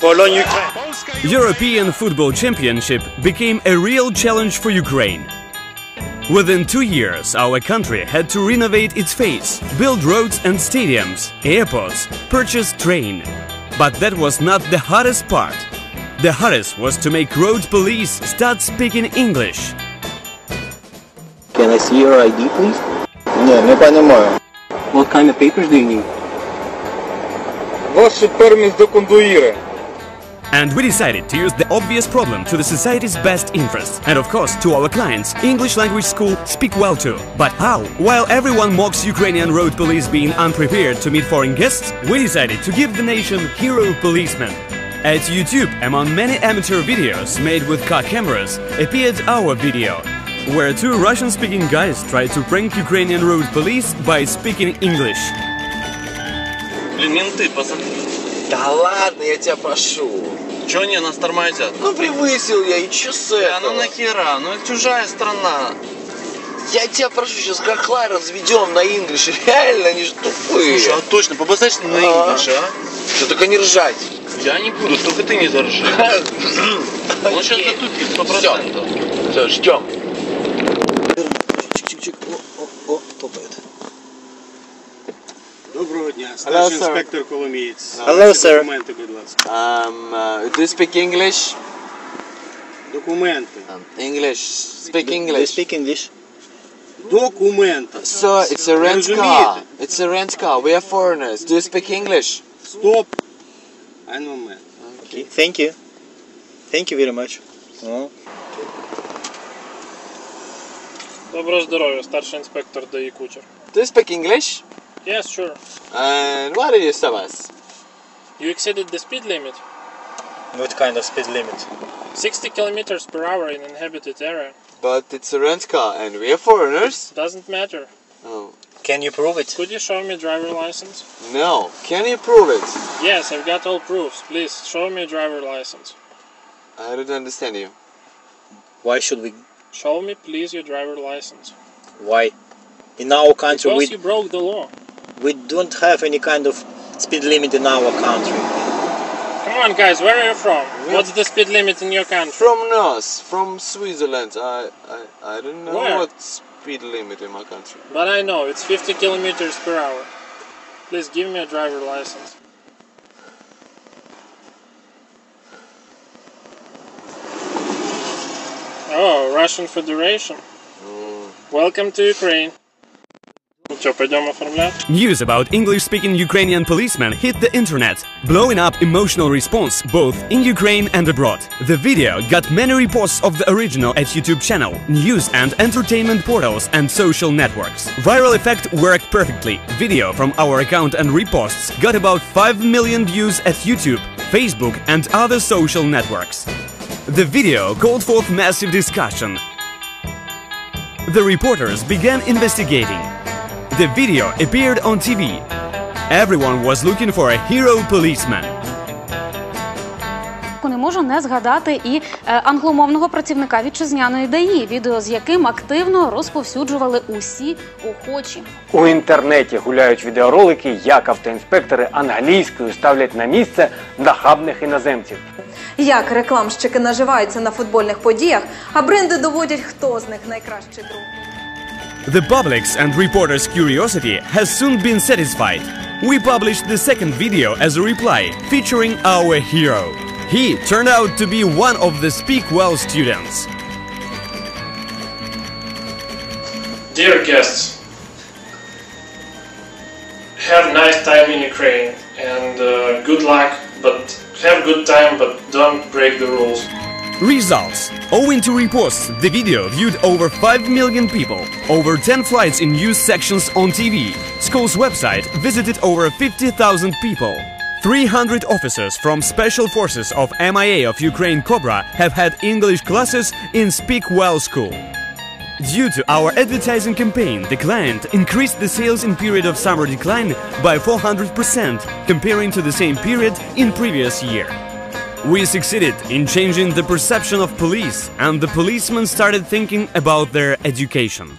Полон Ukraine. European Football Championship became a real challenge for Ukraine. Within two years, our country had to renovate its face, build roads and stadiums, airports, purchase train. But that was not the hardest part. The hardest was to make road police start speaking English. Can I see your ID, please? Не, не понимаю. What kind of papers do you need? Ваши пермис до кондуира. And we decided to use the obvious problem to the society's best interests. And of course, to our clients, English language school speak well too. But how? While everyone mocks Ukrainian road police being unprepared to meet foreign guests, we decided to give the nation hero policemen. At YouTube, among many amateur videos made with car cameras, appeared our video, where two Russian-speaking guys tried to prank Ukrainian road police by speaking English. Блин, менты, посмотри. Да ладно, я тебя прошу. Чё они нас тормозят? Ну превысил я, и чё с Бля, ну нахера? Ну это чужая страна. Я тебя прошу, сейчас хохла разведем на инглиш. Реально, они же тупые. Слушай, а точно, побазарь на А. инглиш, а? Что, только не ржать. Я не буду, только ты не заржи. Он сейчас затупит, сто процентов. Все, ждем. Hello, старший sir. інспектор Коломієць. Hello, sir. Документи, будь ласка. Um, uh, do you speak English? Документи. Um, English. Speak Do you English. speak English? Документи. Sir, it's a rent car. Розумієте? It's a rent car. We are foreigners. Do you speak English? Стоп. Один момент. Okay, thank you. Thank you very much. Oh. Доброго здоров'я, старший інспектор ДАІ Кучер. Do you speak English? Yes, sure. And why did you stop us? You exceeded the speed limit. What kind of speed limit? 60 kilometers per hour in inhabited area. But it's a rent car and we are foreigners. Doesn't matter. Oh. Can you prove it? Could you show me driver license? No. Can you prove it? Yes, I've got all proofs. Please show me driver license. I don't understand you. Why should we? Show me, please, your driver license. Why? In our country, Because we, you broke the law. We don't have any kind of speed limit in our country. Come on, guys, where are you from? What's the speed limit in your country? From Nos, from Switzerland. I, I, I don't know Where? what speed limit in my country. But I know, it's 50 kilometers per hour. Please give me a driver license. Oh, Russian Federation. Mm. Welcome to Ukraine. Ну что, пойдем оформлять? News about English-speaking Ukrainian policemen hit the internet, blowing up emotional response both in Ukraine and abroad. The video got many reposts of the original at YouTube channel, news and entertainment portals and social networks. Viral effect worked perfectly. Video from our account and reposts got about 5 million views at YouTube, Facebook and other social networks. The video called forth massive discussion. The reporters began investigating. The video appeared on TV. Everyone was looking for a hero policeman. Не можу не згадати і е, англомовного працівника вітчизняної ДАІ, відео з яким активно розповсюджували усі охочі. У інтернеті гуляють відеоролики, як автоінспектори англійською ставлять на місце нахабних іноземців. Як рекламщики наживаються на футбольних подіях, а бренди доводять, хто з них найкращий друг. The public's and reporters' curiosity has soon been satisfied. We published the second video as a reply, featuring our hero. He turned out to be one of the Speak Well students. Dear guests, have nice time in Ukraine and uh, good luck, but have good time, but don't break the rules. Results Owing to reposts, the video viewed over 5 million people, over 10 flights in news sections on TV. School's website visited over 50,000 people. 300 officers from Special Forces of MIA of Ukraine Cobra have had English classes in Speak Well School. Due to our advertising campaign, the client increased the sales in period of summer decline by 400% comparing to the same period in previous year. We succeeded in changing the perception of police and the policemen started thinking about their education.